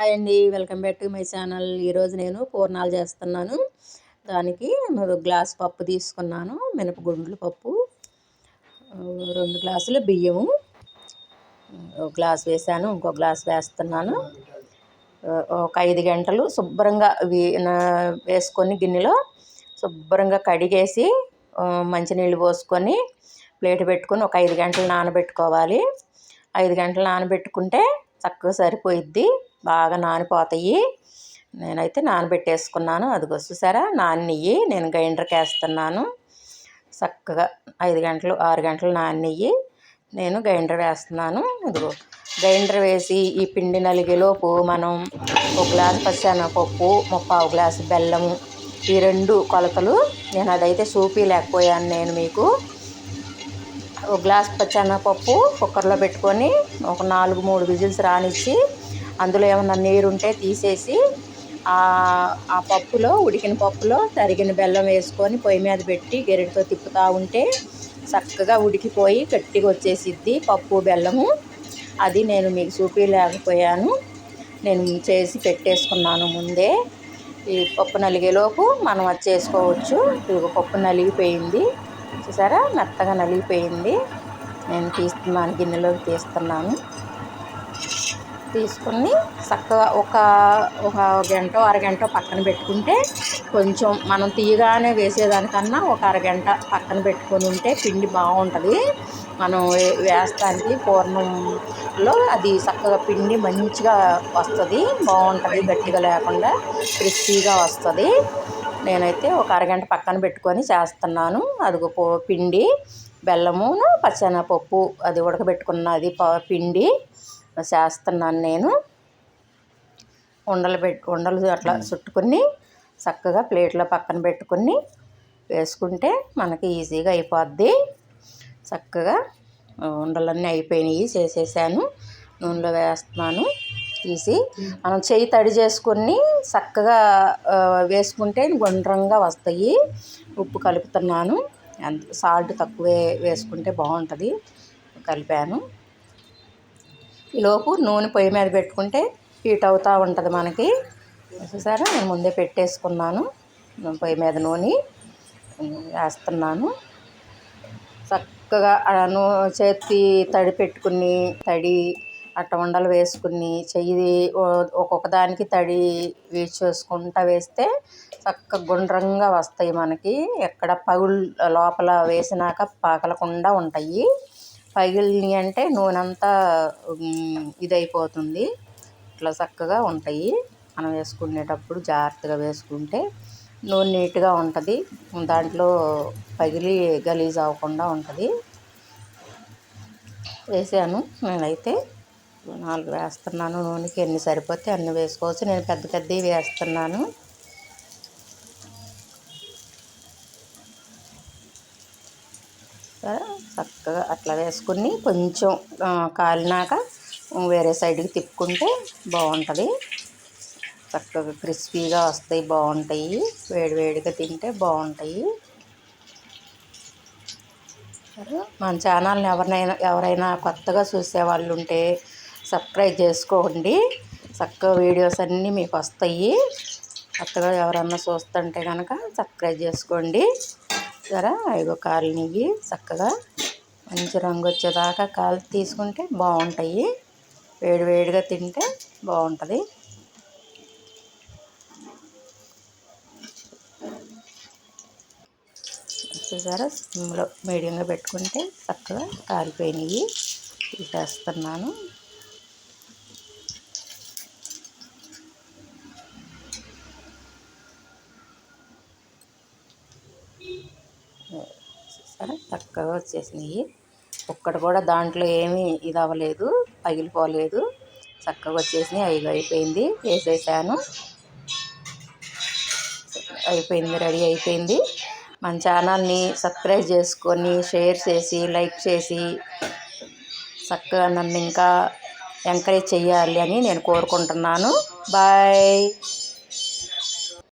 Hi అండి. Welcome back to my channel. ఈరోజు నేను పూర్ణాలు చేస్తున్నాను. దానికి ఒక గ్లాస్ పప్పు తీసుకున్నాను. మినపగుండ్లు పప్పు రెండు గ్లాసులు బియ్యము ఒక గ్లాస్ వేసాను ఇంకో గ్లాస్ వేస్తున్నాను. ఒక ఐదు గంటలు శుభ్రంగా వేసుకొని గిన్నెలో శుభ్రంగా కడిగేసి మంచినీళ్ళు పోసుకొని ప్లేట్ పెట్టుకొని ఒక ఐదు గంటలు నానబెట్టుకోవాలి. ఐదు గంటలు నానబెట్టుకుంటే చక్కగా సరిపోయిద్ది. బాగా నానిపోతాయి. నేనైతే నానబెట్టేసుకున్నాను. అదిగో చూసారా? నాన్నయ్యి. నేను గ్రైండర్కి వేస్తున్నాను చక్కగా ఐదు గంటలు ఆరు గంటలు నాన్నయ్యి. నేను గ్రైండర్ వేస్తున్నాను. ఇదిగో గ్రైండర్ వేసి ఈ పిండి నలిగేలోపు మనం ఒక గ్లాస్ పచ్చెనపప్పు ముప్పావు గ్లాసు బెల్లము ఈ రెండు కొలతలు. నేను అదైతే చూపి లేకపోయాను నేను మీకు. ఒక గ్లాస్ పచ్చెనపప్పు కుక్కర్లో పెట్టుకొని ఒక నాలుగు మూడు విజిల్స్ రానిచ్చి అందులో ఏమన్నా నీరు ఉంటే తీసేసి ఆ పప్పులో ఉడికిన పప్పులో తరిగిన బెల్లం వేసుకొని పొయ్యి మీద పెట్టి గెరిటితో తిప్పుతూ ఉంటే చక్కగా ఉడికిపోయి గట్టిగా వచ్చేసిద్ది పప్పు బెల్లము. అది నేను మీకు చూపించలేకపోయాను నేను చేసి పెట్టేసుకున్నాను ముందే. ఈ పప్పు నలిగేలోపు మనం వచ్చేసుకోవచ్చు పప్పు నలిగిపోయింది. చూసారా? మెత్తగా నలిగిపోయింది. నేను తీస్తున్నాను గిన్నెలోకి తీస్తున్నాను. తీసుకుని చక్కగా ఒక ఒక గంట అరగంట పక్కన పెట్టుకుంటే కొంచెం మనం తీయగానే వేసేదానికన్నా ఒక అరగంట పక్కన పెట్టుకొని ఉంటే పిండి బాగుంటుంది. మనం వేస్తానికి పూర్ణంలో అది చక్కగా పిండి మంచిగా వస్తుంది. బాగుంటుంది గట్టిగా లేకుండా క్రిస్పీగా వస్తుంది. నేనైతే ఒక అరగంట పక్కన పెట్టుకొని చేస్తున్నాను. అది పిండి బెల్లమును పచ్చెనపప్పు అది ఉడకబెట్టుకున్నది పిండి చేస్తున్నాను నేను. ఉండలు పెట్టి ఉండలు అట్లా చుట్టుకొని చక్కగా ప్లేట్లో పక్కన పెట్టుకుని వేసుకుంటే మనకి ఈజీగా అయిపోద్ది. చక్కగా ఉండలన్నీ అయిపోయినాయి చేసేసాను. నూనెలో వేస్తున్నాను. తీసి మనం చేయి తడి చేసుకొని చక్కగా వేసుకుంటే గుండ్రంగా వస్తాయి. ఉప్పు కలుపుతున్నాను. సాల్ట్ తక్కువే వేసుకుంటే బాగుంటుంది. కలిపాను. ఈలోపు నూనె పొయ్యి మీద పెట్టుకుంటే హీట్ అవుతూ ఉంటుంది మనకి. చూసారా? నేను ముందే పెట్టేసుకున్నాను. పొయ్యి మీద నూనె వేస్తున్నాను. చక్కగా నూ చేతి తడి పెట్టుకుని తడి అట్ట ఉండలు వేసుకుని చెయ్యి ఒక్కొక్క దానికి తడి వేసి వేస్తే చక్కగా గుండ్రంగా వస్తాయి మనకి. ఎక్కడ పగులు లోపల వేసినాక పగలకుండా ఉంటాయి. పగిలిని అంటే నూనె అంతా ఇదైపోతుంది. ఇట్లా చక్కగా ఉంటాయి. మనం వేసుకునేటప్పుడు జాగ్రత్తగా వేసుకుంటే నూనె నీట్గా ఉంటుంది. దాంట్లో పగిలి గలీజ్ అవ్వకుండా ఉంటుంది. వేసాను. నేనైతే నాలుగు వేస్తున్నాను నూనెకి ఎన్ని సరిపోతే అన్ని వేసుకోవచ్చు. నేను పెద్ద పెద్దవి వేస్తున్నాను. చక్కగా అట్లా వేసుకుని కొంచెం కాలినాక వేరే సైడ్కి తిప్పుకుంటే బాగుంటుంది. చక్కగా క్రిస్పీగా వస్తాయి బాగుంటాయి. వేడివేడిగా తింటే బాగుంటాయి. మన ఛానల్ని ఎవరినైనా ఎవరైనా కొత్తగా చూసే వాళ్ళు ఉంటే సబ్స్క్రైబ్ చేసుకోండి. చక్కగా వీడియోస్ అన్నీ మీకు వస్తాయి. కొత్తగా ఎవరన్నా చూస్తుంటే కనుక సబ్స్క్రైబ్ చేసుకోండి. సరే ఐగో కాలు నెయ్యి చక్కగా మంచి రంగు వచ్చేదాకా కాలు తీసుకుంటే బాగుంటాయి. వేడి వేడిగా తింటే బాగుంటుంది. చూసారా? సిమ్లో మీడియంగా పెట్టుకుంటే చక్కగా కాలిపోయినాయి. తీసేస్తున్నాను. చూసారా చక్కగా వచ్చేసినాయి. ఒక్కటి కూడా దాంట్లో ఏమీ ఇది అవ్వలేదు పగిలిపోలేదు. చక్కగా వచ్చేసినాయి అవి అయిపోయింది వేసేసాను. అయిపోయింది రెడీ అయిపోయింది. మన ఛానల్ని సబ్స్క్రైబ్ చేసుకొని షేర్ చేసి లైక్ చేసి చక్కగా నన్ను ఇంకా ఎంకరేజ్ చేయాలి అని నేను కోరుకుంటున్నాను. బాయ్.